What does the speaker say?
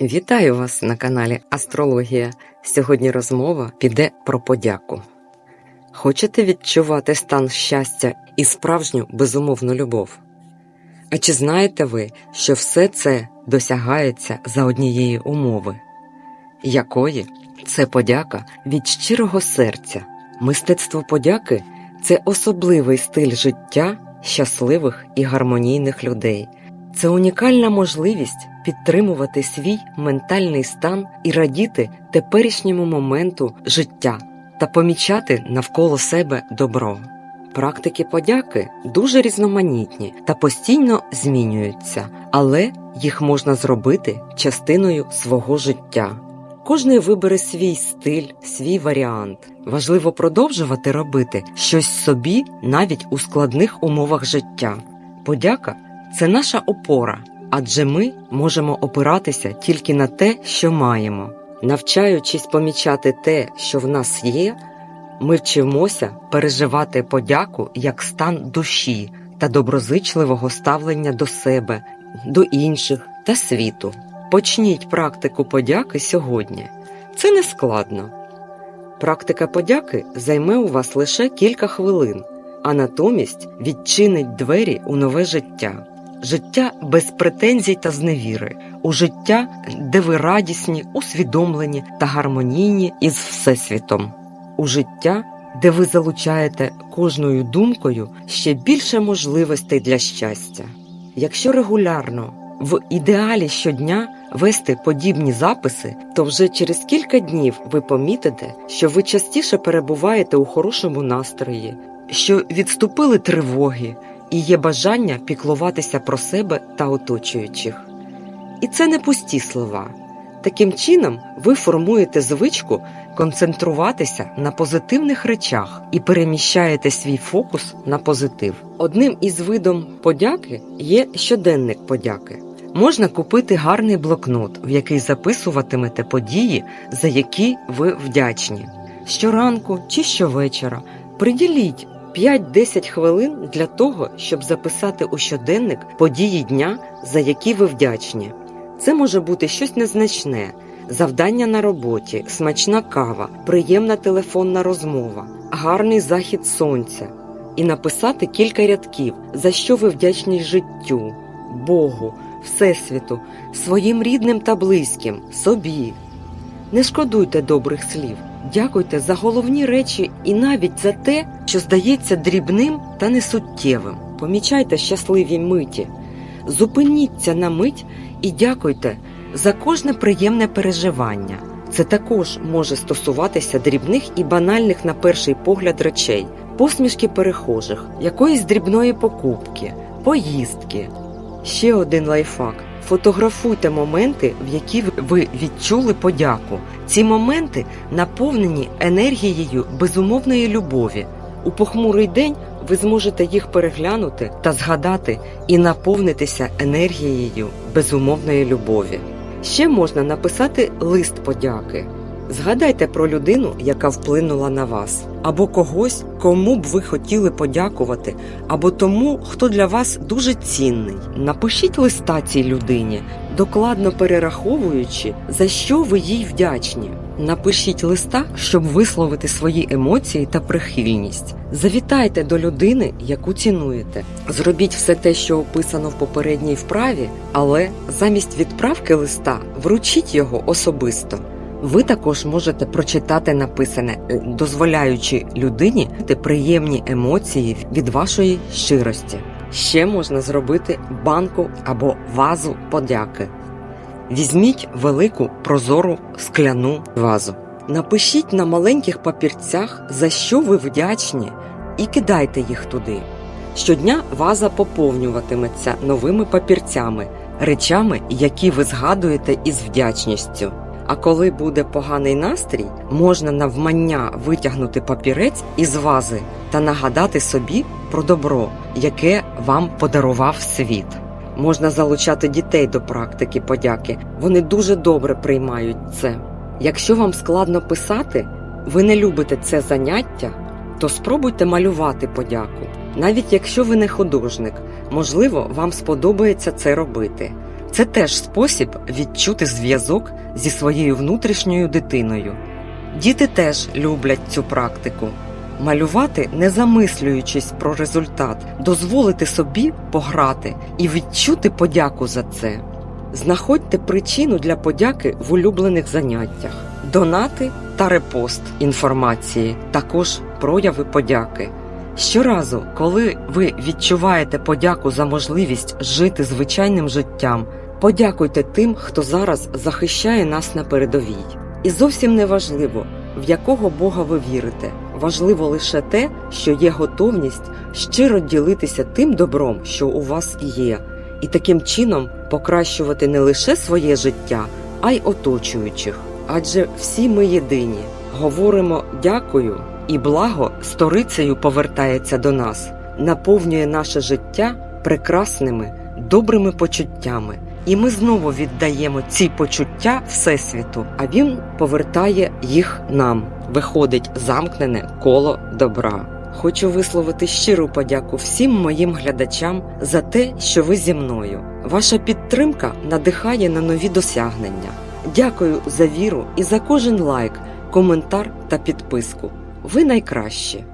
Вітаю вас на каналі Астрологія. Сьогодні розмова піде про подяку. Хочете відчувати стан щастя і справжню безумовну любов? А чи знаєте ви, що все це досягається за однієї умови? Якої? Це подяка від щирого серця. Мистецтво подяки це особливий стиль життя щасливих і гармонійних людей. Це унікальна можливість підтримувати свій ментальний стан і радіти теперішньому моменту життя та помічати навколо себе добро. Практики подяки дуже різноманітні та постійно змінюються, але їх можна зробити частиною свого життя. Кожний вибере свій стиль, свій варіант. Важливо продовжувати робити щось собі навіть у складних умовах життя. Подяка це наша опора, адже ми можемо опиратися тільки на те, що маємо. Навчаючись помічати те, що в нас є, ми вчимося переживати подяку як стан душі та доброзичливого ставлення до себе, до інших та світу. Почніть практику подяки сьогодні. Це не складно. Практика подяки займе у вас лише кілька хвилин, а натомість відчинить двері у нове життя. Життя без претензій та зневіри, у життя, де ви радісні, усвідомлені та гармонійні із Всесвітом, у життя, де ви залучаєте кожною думкою ще більше можливостей для щастя. Якщо регулярно в ідеалі щодня вести подібні записи, то вже через кілька днів ви помітите, що ви частіше перебуваєте у хорошому настрої, що відступили тривоги і є бажання піклуватися про себе та оточуючих. І це не пусті слова. Таким чином, ви формуєте звичку концентруватися на позитивних речах і переміщаєте свій фокус на позитив. Одним із видом подяки є щоденник подяки. Можна купити гарний блокнот, в який записуватимете події, за які ви вдячні. Щоранку чи щовечора приділіть 5-10 хвилин для того, щоб записати у щоденник події дня, за які ви вдячні. Це може бути щось незначне, завдання на роботі, смачна кава, приємна телефонна розмова, гарний захід сонця. І написати кілька рядків, за що ви вдячні життю, Богу, Всесвіту, своїм рідним та близьким, собі. Не шкодуйте добрих слів, дякуйте за головні речі і навіть за те, що здається дрібним та несуттєвим. Помічайте щасливі миті, зупиніться на мить і дякуйте за кожне приємне переживання. Це також може стосуватися дрібних і банальних на перший погляд речей, посмішки перехожих, якоїсь дрібної покупки, поїздки. Ще один лайфхак. Фотографуйте моменти, в які ви відчули подяку. Ці моменти наповнені енергією безумовної любові. У похмурий день ви зможете їх переглянути та згадати і наповнитися енергією безумовної любові. Ще можна написати лист подяки. Згадайте про людину, яка вплинула на вас, або когось, кому б ви хотіли подякувати, або тому, хто для вас дуже цінний. Напишіть листа цій людині, докладно перераховуючи, за що ви їй вдячні. Напишіть листа, щоб висловити свої емоції та прихильність. Завітайте до людини, яку цінуєте. Зробіть все те, що описано в попередній вправі, але замість відправки листа вручіть його особисто. Ви також можете прочитати написане, е, дозволяючи людині приємні емоції від вашої щирості. Ще можна зробити банку або вазу подяки. Візьміть велику прозору скляну вазу. Напишіть на маленьких папірцях, за що ви вдячні, і кидайте їх туди. Щодня ваза поповнюватиметься новими папірцями, речами, які ви згадуєте із вдячністю. А коли буде поганий настрій, можна навмання витягнути папірець із вази та нагадати собі про добро, яке вам подарував світ. Можна залучати дітей до практики подяки. Вони дуже добре приймають це. Якщо вам складно писати, ви не любите це заняття, то спробуйте малювати подяку. Навіть якщо ви не художник, можливо, вам сподобається це робити. Це теж спосіб відчути зв'язок зі своєю внутрішньою дитиною. Діти теж люблять цю практику. Малювати, не замислюючись про результат, дозволити собі пограти і відчути подяку за це. Знаходьте причину для подяки в улюблених заняттях, донати та репост інформації, також прояви подяки. Щоразу, коли ви відчуваєте подяку за можливість жити звичайним життям, подякуйте тим, хто зараз захищає нас на передовій. І зовсім не важливо, в якого Бога ви вірите. Важливо лише те, що є готовність щиро ділитися тим добром, що у вас є, і таким чином покращувати не лише своє життя, а й оточуючих. Адже всі ми єдині. Говоримо дякую, і благо сторицею повертається до нас, наповнює наше життя прекрасними, добрими почуттями. І ми знову віддаємо ці почуття Всесвіту, а він повертає їх нам. Виходить замкнене коло добра. Хочу висловити щиру подяку всім моїм глядачам за те, що ви зі мною. Ваша підтримка надихає на нові досягнення. Дякую за віру і за кожен лайк, коментар та підписку. Ви найкращі.